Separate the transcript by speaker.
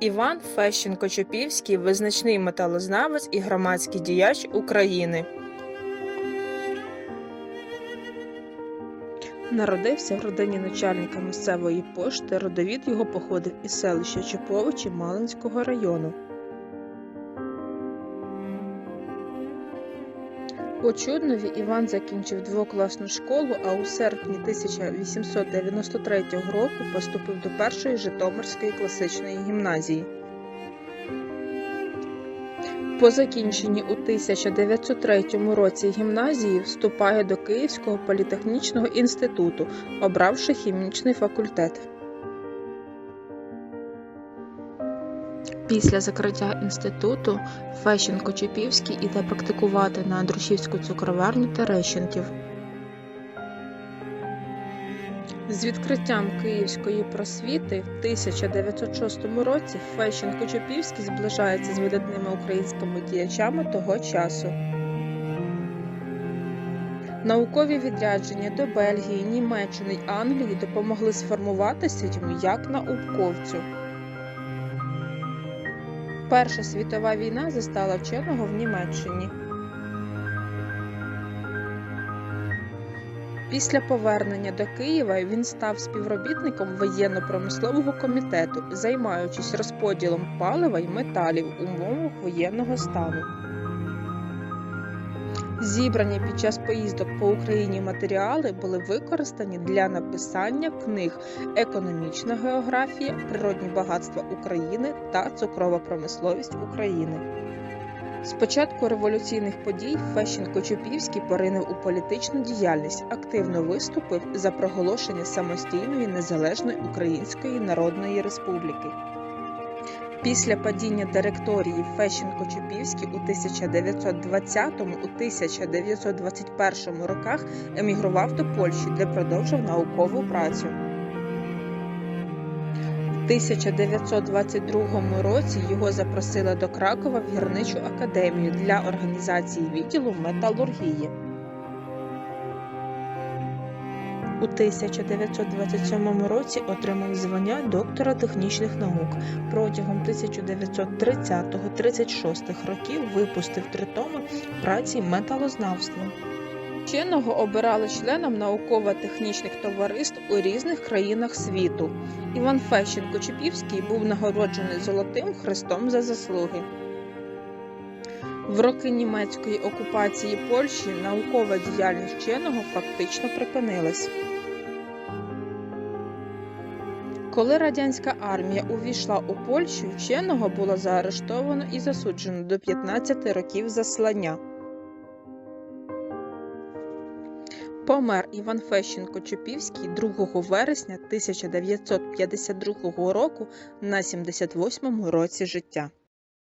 Speaker 1: Іван Фещенко-Чопівський визначний металознавець і громадський діяч України. Народився в родині начальника місцевої пошти. Родовід його походив із селища Чоповичі Малинського району. У Чуднові Іван закінчив двокласну школу, а у серпні 1893 року поступив до першої Житомирської класичної гімназії. По закінченні у 1903 році гімназії вступає до Київського політехнічного інституту, обравши хімічний факультет. Після закриття інституту Фещенко-Чепівський іде практикувати на Андрушівську цукроварню Терещенків. З відкриттям Київської просвіти в 1906 році Фещенко-Чопівський зближається з видатними українськими діячами того часу. Наукові відрядження до Бельгії, Німеччини й Англії допомогли сформуватися йому як науковцю. Перша світова війна застала вченого в Німеччині. Після повернення до Києва він став співробітником воєнно-промислового комітету, займаючись розподілом палива й металів у умовах воєнного стану. Зібрані під час поїздок по Україні матеріали були використані для написання книг Економічна географія, природні багатства України та цукрова промисловість України. З початку революційних подій Фещенко-Чопівський поринив у політичну діяльність, активно виступив за проголошення самостійної незалежної Української Народної Республіки. Після падіння директорії Фещенко-Чопівський у 1920-1921 роках емігрував до Польщі, де продовжив наукову працю. В 1922 році його запросили до Кракова в гірничу академію для організації відділу металургії. У 1927 році отримав звання доктора технічних наук. Протягом 1930-36 років випустив три томи праці металознавства. Вченого обирали членом науково-технічних товариств у різних країнах світу. Іван Фещенко-Чепівський був нагороджений Золотим Хрестом за заслуги. В роки німецької окупації Польщі наукова діяльність вченого фактично припинилась. Коли радянська армія увійшла у Польщу, вченого було заарештовано і засуджено до 15 років заслання. Помер Іван Фещенко-Чопівський 2 вересня 1952 року на 78 році життя.